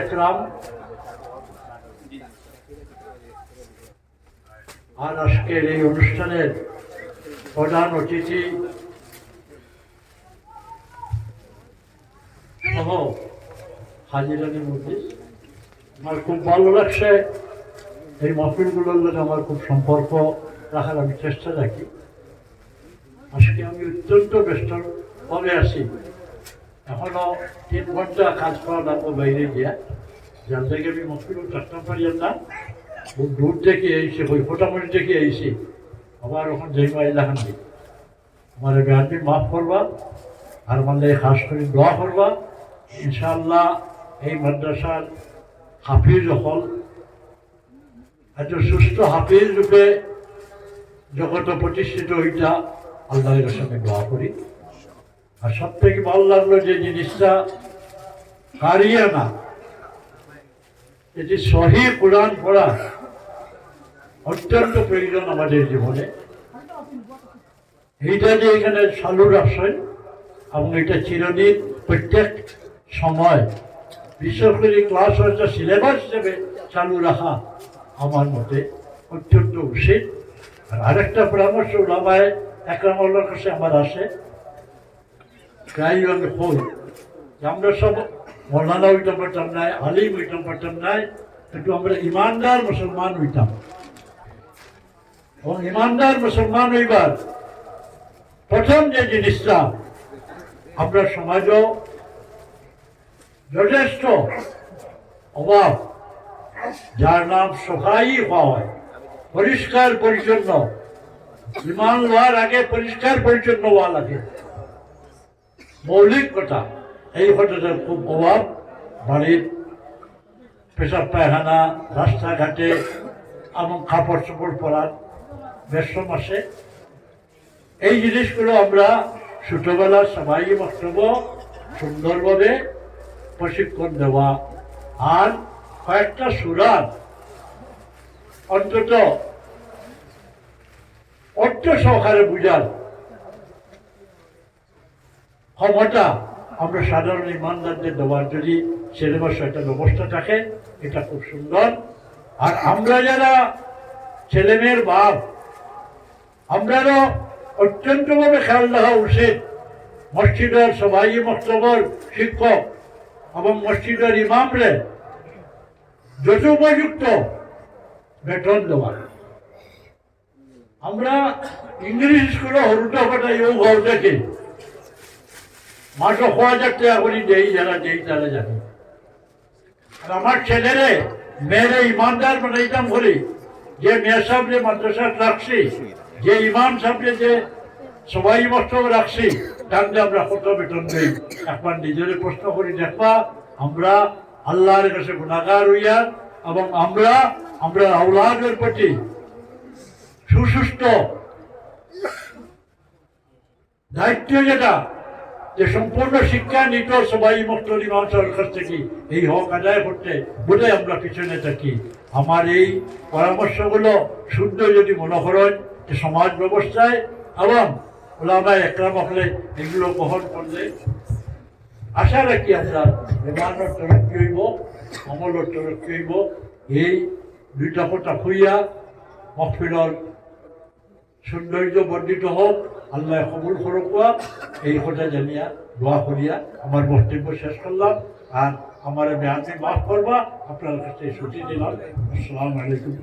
একরাম। আর আজকের এই অনুষ্ঠানের প্রধান অতিথি সহ হাজিরানি আমার খুব ভালো লাগছে। এই মহফিলগুলোর সাথে আমার খুব সম্পর্ক রাখার আমি চেষ্টা রাখি। আজকে আমি অত্যন্ত ব্যস্ত ভাবে আছি। এখনও তিন ঘণ্টা কাজ করা লাগবো বাইরে গিয়া। যার থেকে আমি মহফিল থাকতে পারি না খুব দূর থেকে এসে ওই ফোটামুটি থেকে এসে আবার ওখান যাই মাইলা খান্দি আমার বেহানি মাফ করবা, আর মানে খাস করে দোয়া করবা, ইনশাআল্লাহ এই মাদ্রাসার হাফিজ হল। এত সুস্থ হাফিজ রূপে জগতে প্রতিষ্ঠিত হইতা আল্লাহের সঙ্গে দোয়া করি। আর সব থেকে ভালো লাগল যে জিনিসটা কারিয়া না। এটি সহি কোরআন পড়া অত্যন্ত প্রয়োজন আমাদের জীবনে। এইটা যে এখানে চালু রাখছেন এবং এটা চিরদিন প্রত্যেক সময় বিশেষ করে ক্লাস হচ্ছে সিলেবাস হিসেবে চালু রাখা আমার মতে অত্যন্ত উচিত। আর আরেকটা পরামর্শ ওলামায় একরামুল্লার কাছে আমার আসে আমি হই যে আমরা সব মৌলানা হইতাম পারতাম নাই আলিম হইতাম পারতাম নাই কিন্তু আমরা ইমানদার মুসলমান হইতাম এবং ইমানদার মুসলমান হইবার প্রথম যে জিনিসটা, আমরা সমাজও যথেষ্ট অভাব, যার নাম সফাই হয়। পরিষ্কার পরিচ্ছন্ন। বিমান হওয়ার আগে পরিষ্কার পরিচ্ছন্ন হওয়া লাগে। মৌলিক কথা। এই কথাটার খুব অভাব। বাড়ির পেশাব পায়খানা, রাস্তাঘাটে এবং কাপড় চোপড় পরার বেশ মাসে এই জিনিসগুলো আমরা ছোটবেলা সবাই বক্তব্য সুন্দরভাবে প্রশিক্ষণ দেওয়া। আর কয়েকটা সুরার অন্তত অর্থ সহকারে বুঝার ক্ষমতা আমরা সাধারণ ইমানদারদের দেওয়ার যদি সিলেবাস একটা ব্যবস্থা থাকে, এটা খুব সুন্দর। আর আমরা যারা ছেলেমেয়ের বাপ, আমরারও অত্যন্তভাবে খেয়াল রাখা উচিত মসজিদের সবাই মস্তবর শিক্ষক এবং মসজিদের ইমামরে যত যথোপযুক্ত বেতন দেওয়ার আমরা ইংলিশ স্কুলে হরুটা ফাটা ইউ ঘর দেখি। মাত্র ক হাজার টাকা করে দেই, যারা দেই তারা জানে আর আমার ছেলেরে, মেয়েরে ইমানদার বানাইতাম বলি, যে মেয়ের সামনে মাদ্রাসা রাখছি, যে ইমাম সামনে যে সবাই মস্ত রাখছি, তাহলে আমরা কত বেতন দিই। একবার নিজের প্রশ্ন করি, দেখবা, আমরা আল্লাহর কাছে গুণাগার হইয়া এবং আমরা আমরা আউলাদের প্রতি সুসুস্থ। দায়িত্ব যেটা যে সম্পূর্ণ শিক্ষা নিত সবাই মুক্ত ইমাম কাছ থেকে, এই হক আদায় করতে বলে আমরা পিছনে থাকি। আমার এই পরামর্শগুলো শুদ্ধ যদি মনে করেন যে সমাজ ব্যবস্থায় এবং ওলামায় একরাম হলে এগুলো গ্রহণ করলে আশা রাখি আমরা বিমানের তরক্কি হইব অমলের তরক্কি হইব। এই দুইটা কথা খুইয়া মহফিলর সৌন্দর্য বর্ধিত হোক। আল্লাহ কবুল ফরকুয়া এই কথা জানিয়া দোয়া করিয়া আমার বক্তব্য শেষ করলাম। আর আমার মেয়াদি মাফ করবা। আপনার কাছে ছুটি দিলাম। আসসালামু আলাইকুম।